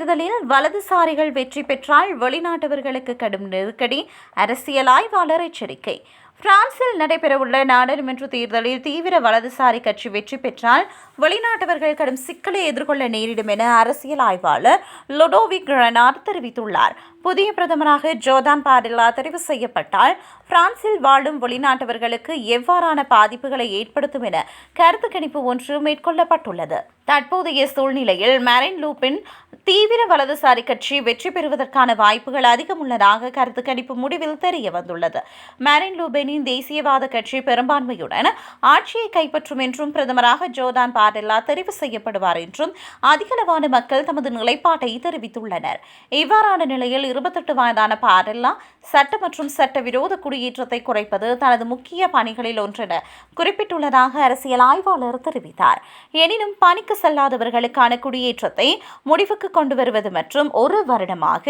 தேர்தலில் வலதுசாரிகள் வெற்றி பெற்றால் வெளிநாட்டவர்களுக்கு கடும் நெருக்கடி அரசியல் ஆய்வாளர் எச்சரிக்கை. பிரான்சில் நடைபெறவுள்ள நாடாளுமன்ற தேர்தலில் தீவிர வலதுசாரி கட்சி வெற்றி பெற்றால் வெளிநாட்டவர்கள் கடும் சிக்கலை எதிர்கொள்ள நேரிடும் என அரசியல் ஆய்வாளர் லொடோவிக் கிரனார் தெரிவித்துள்ளார். புதிய பிரதமராக ஜோர்தான் பாரில்லா தெரிவு செய்யப்பட்டால் பிரான்சில் வாழும் வெளிநாட்டவர்களுக்கு எவ்வாறான பாதிப்புகளை ஏற்படுத்தும் என கருத்து கணிப்பு ஒன்று மேற்கொள்ளப்பட்டுள்ளது. தற்போதைய சூழ்நிலையில் மரைன் லூப்பின் தீவிர வலதுசாரி கட்சி வெற்றி பெறுவதற்கான வாய்ப்புகள் அதிகம் உள்ளதாக கருத்து கணிப்பு முடிவில் தெரிய வந்துள்ளது மேரின் லூபெனின் தேசியவாத கட்சி பெரும்பான்மையுடன் ஆட்சியை கைப்பற்றும் என்றும் பிரதமராக ஜோர்தான் பாரெல்லா தெரிவு செய்யப்படுவார் என்றும் அதிகளவான மக்கள் தமது நிலைப்பாட்டை தெரிவித்துள்ளனர். இவ்வாறான நிலையில் இருபத்தெட்டு வயதான பாரெல்லா சட்ட மற்றும் சட்ட விரோத குடியேற்றத்தை குறைப்பது தனது முக்கிய பணிகளில் ஒன்றென குறிப்பிட்டுள்ளதாக அரசியல் ஆய்வாளர் தெரிவித்தார். எனினும் பணிக்கு செல்லாதவர்களுக்கான குடியேற்றத்தை முடிவுக்கு கொண்டு வருவது மற்றும் ஒரு வருடமாக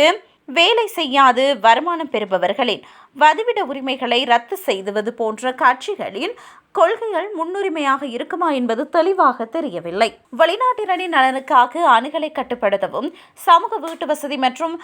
வேலை செய்யாது வருமானம் பெறுபவர்களின் வதிவிட உரிமைகளை ரத்து செய்துவது போன்ற காட்சிகளில் கொள்கைகள் முன்னுரிமையாக இருக்குமா என்பது தெளிவாக தெரியவில்லை. வெளிநாட்டினரின் நலனுக்காக அணுகலை கட்டுப்படுத்தவும் சமூக வீட்டு வசதி மற்றும்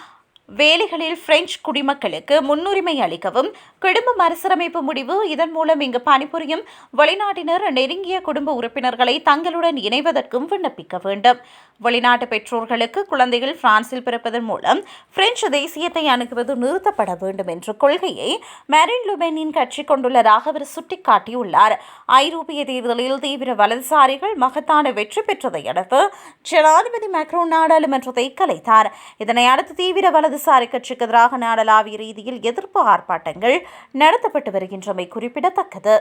வேலைகளில் பிரெஞ்சு குடிமக்களுக்கு முன்னுரிமை அளிக்கவும் குடும்ப மறுசீரமைப்பு முடிவு இதன் மூலம் இங்கு பணிபுரியும் வெளிநாட்டினர் நெருங்கிய குடும்ப உறுப்பினர்களை தங்களுடன் இணைவதற்கும் விண்ணப்பிக்க வேண்டும். வெளிநாட்டு பெற்றோர்களுக்கு குழந்தைகள் பிரான்சில் பிறப்பதன் மூலம் பிரெஞ்சு தேசியத்தை அணுகுவது நிறுத்தப்பட வேண்டும் என்ற கொள்கையை மேரின் லுபெனின் கட்சி கொண்டுள்ளதாக அவர் சுட்டிக்காட்டியுள்ளார். ஐரோப்பிய தேர்தலில் தீவிர வலதுசாரிகள் மகத்தான வெற்றி பெற்றதை அடுத்து ஜனாதிபதி மேக்ரோ நாடாளுமன்றத்தை கலைத்தார். இதனை அடுத்து தீவிர வலது இடதுசாரி கட்சிக்கு எதிராக நாடளாவிய ரீதியில் எதிர்ப்பு ஆர்ப்பாட்டங்கள் நடத்தப்பட்டு வருகின்றமை குறிப்பிடத்தக்கது.